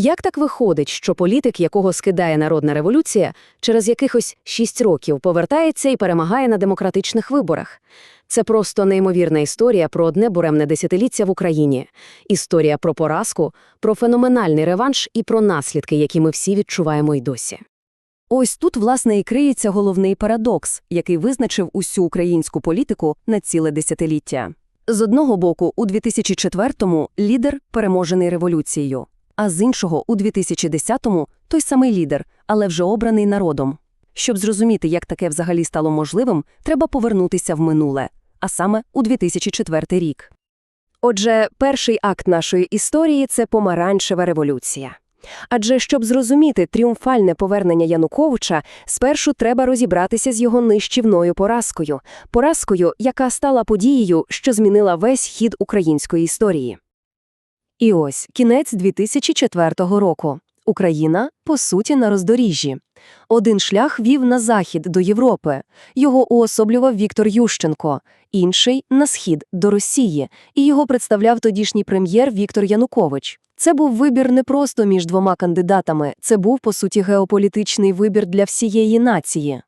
Як так виходить, що політик, якого скидає народна революція, через якихось шість років повертається і перемагає на демократичних виборах? Це просто неймовірна історія про одне буремне десятиліття в Україні. Історія про поразку, про феноменальний реванш і про наслідки, які ми всі відчуваємо й досі. Ось тут, власне, і криється головний парадокс, який визначив усю українську політику на ціле десятиліття. З одного боку, у 2004-му лідер переможений революцією, а з іншого, у 2010-му той самий лідер, але вже обраний народом. Щоб зрозуміти, як таке взагалі стало можливим, треба повернутися в минуле, а саме у 2004 рік. Отже, перший акт нашої історії – це помаранчева революція. Адже щоб зрозуміти тріумфальне повернення Януковича, спершу треба розібратися з його нищівною поразкою, поразкою, яка стала подією, що змінила весь хід української історії. І ось кінець 2004 року. Україна, по суті, на роздоріжжі. Один шлях вів на захід до Європи. Його уособлював Віктор Ющенко, інший – на схід до Росії, і його представляв тодішній прем'єр Віктор Янукович. Це був вибір не просто між двома кандидатами, це був, по суті, геополітичний вибір для всієї нації.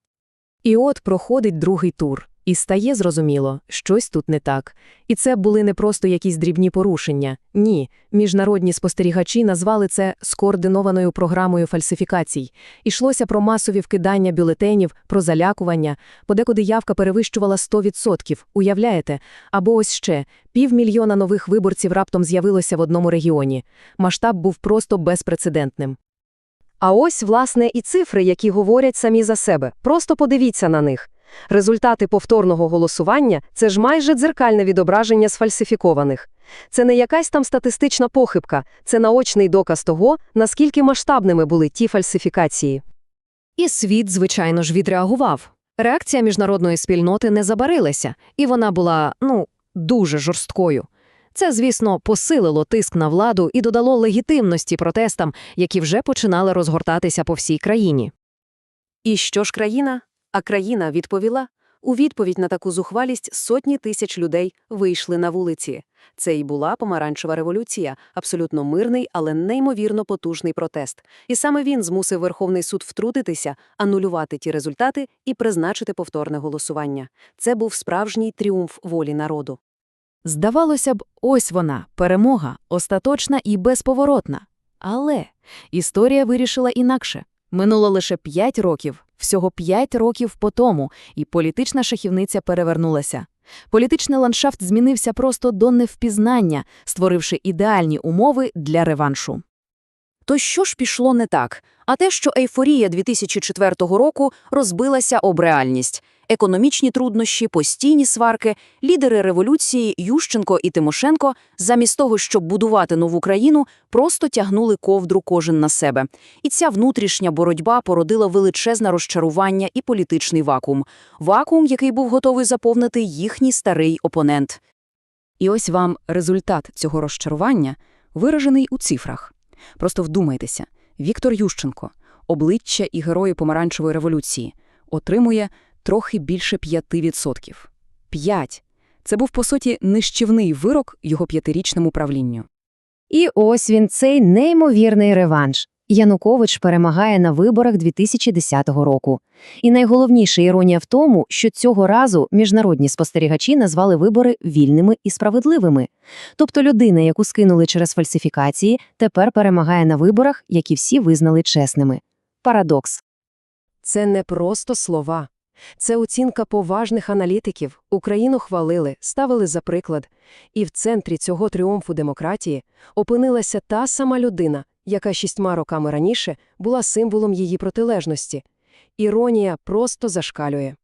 І от проходить другий тур. І стає зрозуміло, щось тут не так. І це були не просто якісь дрібні порушення. Ні, міжнародні спостерігачі назвали це скоординованою програмою фальсифікацій. Ішлося про масові вкидання бюлетенів, про залякування, подекуди явка перевищувала 100%, уявляєте? Або ось ще, півмільйона нових виборців раптом з'явилося в одному регіоні. Масштаб був просто безпрецедентним. А ось, власне, і цифри, які говорять самі за себе. Просто подивіться на них. Результати повторного голосування – це ж майже дзеркальне відображення сфальсифікованих. Це не якась там статистична похибка, це наочний доказ того, наскільки масштабними були ті фальсифікації. І світ, звичайно ж, відреагував. Реакція міжнародної спільноти не забарилася, і вона була, ну, дуже жорсткою. Це, звісно, посилило тиск на владу і додало легітимності протестам, які вже починали розгортатися по всій країні. І що ж країна? А країна відповіла. У відповідь на таку зухвалість сотні тисяч людей вийшли на вулиці. Це і була помаранчева революція, абсолютно мирний, але неймовірно потужний протест. І саме він змусив Верховний суд втрутитися, анулювати ті результати і призначити повторне голосування. Це був справжній тріумф волі народу. Здавалося б, ось вона, перемога, остаточна і безповоротна. Але історія вирішила інакше. Минуло лише п'ять років, всього п'ять років по тому, і політична шахівниця перевернулася. Політичний ландшафт змінився просто до невпізнання, створивши ідеальні умови для реваншу. То що ж пішло не так? А те, що ейфорія 2004 року розбилася об реальність. Економічні труднощі, постійні сварки, лідери революції Ющенко і Тимошенко, замість того, щоб будувати нову країну, просто тягнули ковдру кожен на себе. І ця внутрішня боротьба породила величезне розчарування і політичний вакуум. Вакуум, який був готовий заповнити їхній старий опонент. І ось вам результат цього розчарування виражений у цифрах. Просто вдумайтеся, Віктор Ющенко, обличчя і герої помаранчевої революції, отримує трохи більше 5%. 5. Це був, по суті, нищівний вирок його п'ятирічному правлінню. І ось він, цей неймовірний реванш. Янукович перемагає на виборах 2010 року. І найголовніша іронія в тому, що цього разу міжнародні спостерігачі назвали вибори вільними і справедливими. Тобто людина, яку скинули через фальсифікації, тепер перемагає на виборах, які всі визнали чесними. Парадокс. Це не просто слова. Це оцінка поважних аналітиків. Україну хвалили, ставили за приклад. І в центрі цього тріумфу демократії опинилася та сама людина, яка шістьма роками раніше була символом її протилежності. Іронія просто зашкалює.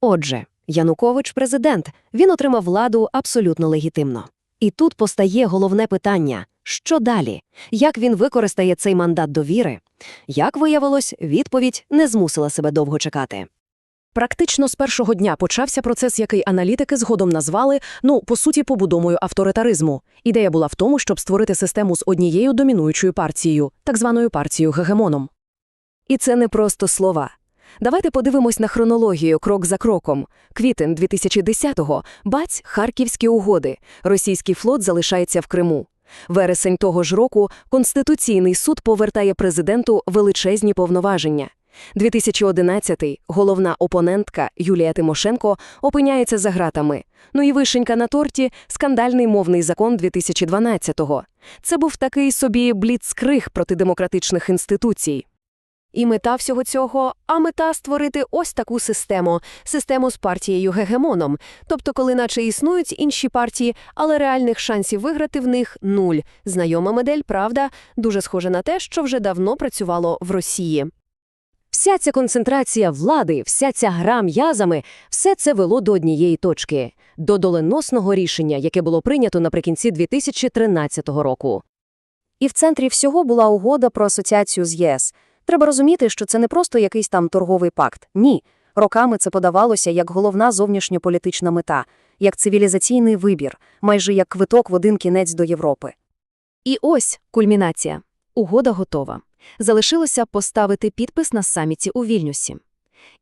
Отже, Янукович – президент. Він отримав владу абсолютно легітимно. І тут постає головне питання – що далі? Як він використає цей мандат довіри? Як виявилось, відповідь не змусила себе довго чекати. Практично з першого дня почався процес, який аналітики згодом назвали, ну, по суті, побудовою авторитаризму. Ідея була в тому, щоб створити систему з однією домінуючою партією, так званою партією гегемоном. І це не просто слова. Давайте подивимось на хронологію крок за кроком. Квітень 2010-го – баць, Харківські угоди. Російський флот залишається в Криму. Вересень того ж року Конституційний суд повертає президенту величезні повноваження. 2011-й головна опонентка Юлія Тимошенко опиняється за ґратами. Ну і вишенька на торті – скандальний мовний закон 2012-го. Це був такий собі бліцкриг проти демократичних інституцій. І мета всього цього, а мета створити ось таку систему, систему з партією-гегемоном, тобто коли наче існують інші партії, але реальних шансів виграти в них нуль. Знайома модель, правда, дуже схожа на те, що вже давно працювало в Росії. Вся ця концентрація влади, вся ця гра м'язами – все це вело до однієї точки – до доленосного рішення, яке було прийнято наприкінці 2013 року. І в центрі всього була угода про асоціацію з ЄС. Треба розуміти, що це не просто якийсь там торговий пакт. Ні. Роками це подавалося як головна зовнішньополітична мета, як цивілізаційний вибір, майже як квиток в один кінець до Європи. І ось кульмінація. Угода готова. Залишилося поставити підпис на саміті у Вільнюсі.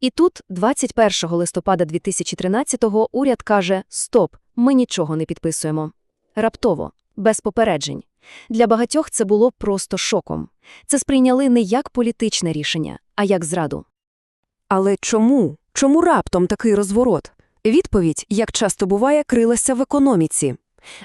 І тут, 21 листопада 2013-го, уряд каже «Стоп, ми нічого не підписуємо». Раптово, без попереджень. Для багатьох це було просто шоком. Це сприйняли не як політичне рішення, а як зраду. Але чому? Чому раптом такий розворот? Відповідь, як часто буває, крилася в економіці.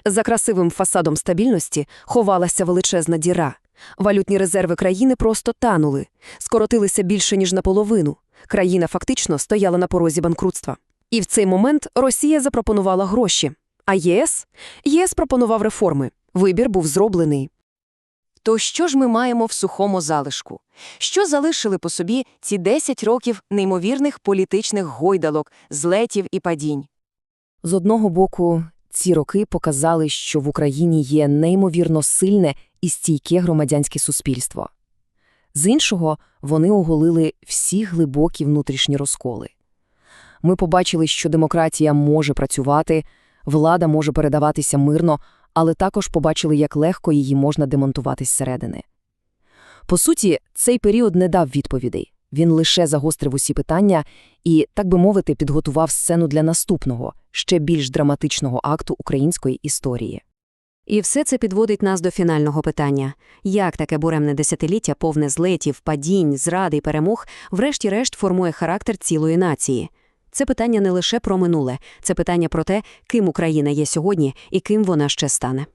За красивим фасадом стабільності ховалася величезна діра. Валютні резерви країни просто танули, скоротилися більше, ніж наполовину. Країна фактично стояла на порозі банкрутства. І в цей момент Росія запропонувала гроші. А ЄС? ЄС пропонував реформи. Вибір був зроблений. То що ж ми маємо в сухому залишку? Що залишили по собі ці 10 років неймовірних політичних гойдалок, злетів і падінь? З одного боку, ці роки показали, що в Україні є неймовірно сильне і стійке громадянське суспільство. З іншого, вони оголили всі глибокі внутрішні розколи. Ми побачили, що демократія може працювати, влада може передаватися мирно, але також побачили, як легко її можна демонтувати зсередини. По суті, цей період не дав відповідей. Він лише загострив усі питання і, так би мовити, підготував сцену для наступного, ще більш драматичного акту української історії. І все це підводить нас до фінального питання. Як таке буремне десятиліття, повне злетів, падінь, зради й перемог, врешті-решт формує характер цілої нації? Це питання не лише про минуле, це питання про те, ким Україна є сьогодні і ким вона ще стане.